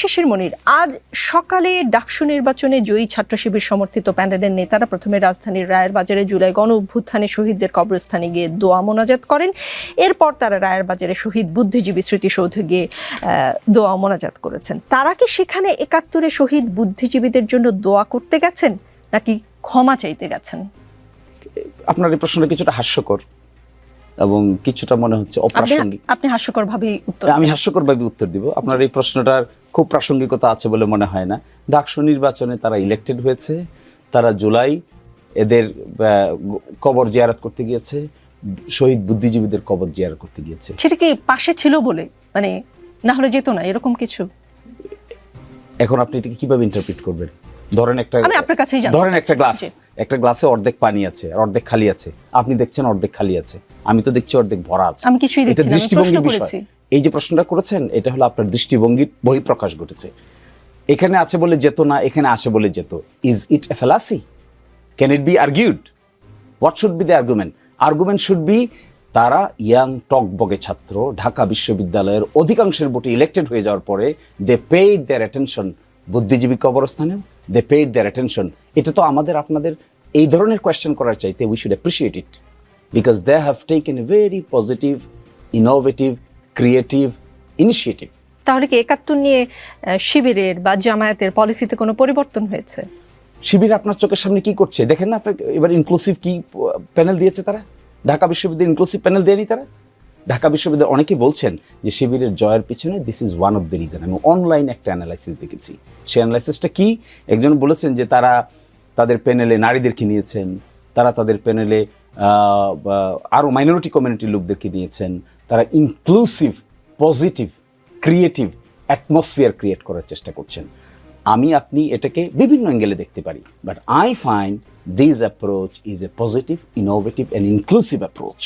শিশির মনির আজ সকালে ডাকসু নির্বাচনে জয়ী ছাত্র শিবির সমর্থিত প্যানেলের নেতারা প্রথমে রাজধানীর রায়ের বাজারে জুলাই গণ অভ্যুত্থানে শহীদদের কবরস্থানে গিয়ে দোয়া মোনাজাত করেন। এরপর তারা রায়ের বাজারে শহীদ বুদ্ধিজীবী স্মৃতিসৌধে গিয়ে দোয়া মোনাজাত করেছেন। তারা কি সেখানে একাত্তরে শহীদ বুদ্ধিজীবীদের জন্য দোয়া করতে গেছেন নাকি ক্ষমা চাইতে গেছেন? আপনার এই প্রশ্নটা কিছুটা হাস্যকর। এবং কিছুটা মনে হচ্ছে অপ্রাসঙ্গিক। আপনি হাস্যকর ভাবেই উত্তর আমি হাস্যকরভাবে উত্তর দিব। আপনার এই প্রশ্নটার খুব প্রাসঙ্গিকতা আছে বলে মনে হয় না। ডাকসু নির্বাচনে তারা ইলেক্টেড হয়েছে। তারা জুলাই এদের কবর জিয়ারত করতে গিয়েছে। শহীদ বুদ্ধিজীবীদের কবর জিয়ারত করতে গিয়েছে। সেটা কি পাশে ছিল বলে? মানে না হলে যেত না এরকম কিছু? এখন আপনি এটাকে কীভাবে ইন্টারপ্রিট করবেন? ধরেন একটা আমি আপনার কাছেই ধরেন একটা। গ্লাস। একটা গ্লাসে অর্ধেক পানি আছে আর অর্ধেক খালি আছে। আপনি দেখছেন অর্ধেক খালি আছে। আমি তো দেখছি অর্ধেক ভরা আছে। আমি কিছুই দেখছি না, আমি দৃষ্টিভঙ্গির বিষয়। এই যে প্রশ্নটা করেছেন এটা হলো আপনার দৃষ্টিভঙ্গির বহিঃপ্রকাশ ঘটেছে। এখানে আছে বলে যেত না এখানে আসে বলে যেত। Is it a fallacy can it be argued what should be the argument argument should be তারা ইয়াং টক বগে ছাত্র ঢাকা বিশ্ববিদ্যালয়ের অধিকাংশের ভোটে ইলেক্টেড হয়ে যাওয়ার পরে দে পেইড দেয়ার অ্যাটেনশন বুদ্ধিজীবী কবরস্থানেও। দে পেড দেয়ার অ্যাটেনশন এটা তো আমাদের আপনাদের এই ধরনের কোয়েশ্চেন করার চাইতে we should appreciate it because they have taken very positive innovative creative initiative তাহলে কি একাত্তর নিয়ে শিবিরের বা জামায়াতের পলিসিতে কোনো পরিবর্তন হয়েছে? শিবির আপনার চোখের সামনে কি করছে? দেখেন না আপনার এবার ইনক্লুসিভ কি প্যানেল দিয়েছে তারা? ঢাকা বিশ্ববিদ্যালয় ইনক্লুসিভ প্যানেল দেয়নি তারা? ঢাকা বিশ্ববিদ্যালয় অনেকেই বলছেন যে শিবিরের জয়ের পিছনে this is one of the reason আমি অনলাইন একটা অ্যানালাইসিস দেখেছি। সেই অ্যানালাইসিসটা কি? একজন বলেছেন যে তারা তাদের প্যানেলে নারীদেরকে নিয়েছেন, তারা তাদের প্যানেলে আরও মাইনরিটি কমিউনিটির লোকদেরকে নিয়েছেন, তারা inclusive positive creative atmosphere create করার চেষ্টা করছেন। আমি, আপনি এটাকে বিভিন্ন অ্যাঙ্গেলে দেখতে পারি but I find this approach is a positive innovative and inclusive approach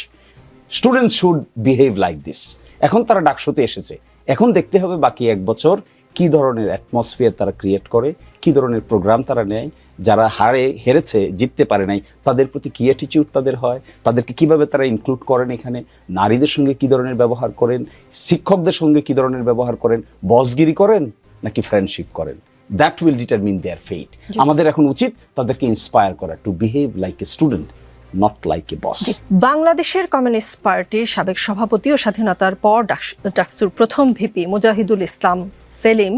students should behave like this এখন তারা ডাকশোতে এসেছে। এখন দেখতে হবে বাকি এক বছর কি ধরনের অ্যাটমসফিয়ার তারা ক্রিয়েট করে কি ধরনের প্রোগ্রাম তারা নেয়। যারা হারে হেরেছে জিততে পারে নাই তাদের প্রতি কী অ্যাটিটিউড তাদের হয়? তাদেরকে কীভাবে তারা ইনক্লুড করেন এখানে? নারীদের সঙ্গে কি ধরনের ব্যবহার করেন? শিক্ষকদের সঙ্গে কি ধরনের ব্যবহার করেন? বসগিরি করেন নাকি ফ্রেন্ডশিপ করেন? That will determine their fate আমাদের এখন উচিত তাদেরকে ইন্সপায়ার করা to behave like a student not like a boss বাংলাদেশের কমিউনিস্ট পার্টির সাবেক সভাপতি ও স্বাধীনতার পর ডাকস- ডাকসুর প্রথম ভিপি মুজাহিদুল ইসলাম। সেলিম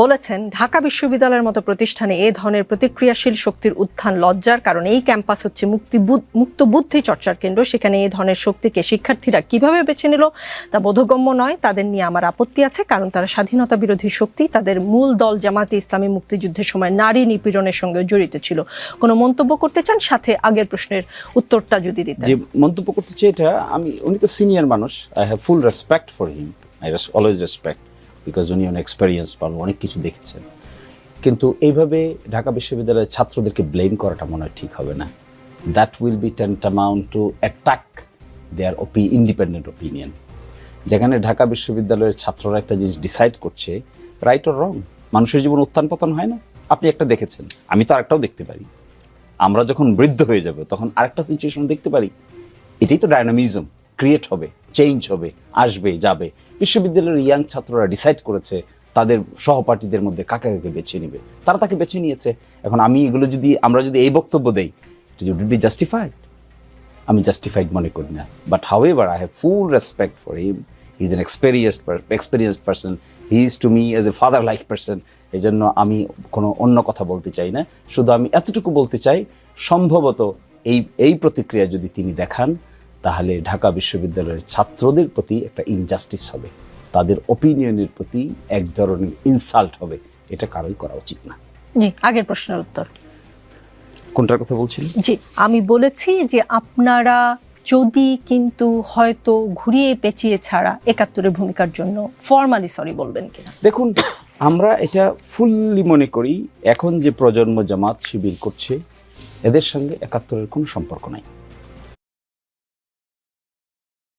বলেছেন, ঢাকা বিশ্ববিদ্যালয়ের মতো প্রতিষ্ঠানে এ ধরনের প্রতিক্রিয়াশীল শক্তির উত্থান লজ্জার কারণ এই ক্যাম্পাস হচ্ছে মুক্তি মুক্ত বুদ্ধি চর্চার কেন্দ্র। সেখানে এই ধরনের শক্তিকে শিক্ষার্থীরা কীভাবে বেছে নিল তা বোধগম্য নয়। তাদের নিয়ে আমার আপত্তি আছে, কারণ তারা স্বাধীনতা বিরোধী শক্তি। তাদের মূল দল জামাতে ইসলামী মুক্তিযুদ্ধের সময় নারী নিপীড়নের সঙ্গে জড়িত ছিল। কোনো মন্তব্য করতে চান? সাথে আগের প্রশ্নের উত্তরটা যদি দিতে যে মন্তব্য করতে চাই এটা, আমি উনি তো সিনিয়র মানুষ I have full respect for him I always respect because উনি অনেক এক্সপেরিয়েন্স পাবেন অনেক কিছু দেখেছেন। কিন্তু এইভাবে ঢাকা বিশ্ববিদ্যালয়ের ছাত্রদেরকে ব্লেম করাটা মনে হয় ঠিক হবে না। That will be tantamount to attack their op independent opinion যেখানে ঢাকা বিশ্ববিদ্যালয়ের ছাত্ররা একটা জিনিস ডিসাইড করছে রাইট অর রং মানুষের জীবন উত্থান পতন হয় না? আপনি একটা দেখেছেন, আমি তো আরেকটাও দেখতে পারি। আমরা যখন বৃদ্ধ হয়ে যাব, তখন আরেকটা সিচুয়েশন দেখতে পারি। এটাই তো ডায়নামিজম ক্রিয়েট হবে। চেঞ্জ হবে, আসবে, যাবে। বিশ্ববিদ্যালয়ের ইয়াং ছাত্ররা ডিসাইড করেছে তাদের সহপাঠীদের মধ্যে কাকে কাকে বেছে নেবে। তারা তাকে বেছে নিয়েছে। এখন আমি এগুলো যদি, আমরা যদি এই বক্তব্য দেই উড বি জাস্টিফাইড আমি জাস্টিফাইড মনে করি না। But however I have full respect for him he is an experienced experienced person he is to me as a father like person এই জন্য আমি কোনো অন্য কথা বলতে চাই না। শুধু আমি এতটুকু বলতে চাই, সম্ভবত এই এই প্রতিক্রিয়া যদি তিনি দেখান তাহলে ঢাকা বিশ্ববিদ্যালয়ের ছাত্রদের প্রতি একটা ইনজাস্টিস হবে। তাদের ওপিনিয়নের প্রতি এক ধরনের ইনসাল্ট হবে। এটা কারোই করা উচিত না। জি আগের প্রশ্নের উত্তর। কোনটার কথা বলছিলেন? জি আমি বলেছি যে আপনারা যদি কিন্তু হয়তো ঘুরিয়ে পেঁচিয়ে ছাড়া একাত্তরের ভূমিকার জন্য ফর্মালি সরি বলবেন কিনা। দেখুন আমরা এটা ফুললি মনে করি এখন যে প্রজন্ম জামাত শিবির করছে এদের সঙ্গে একাত্তরের কোনো সম্পর্ক নাই।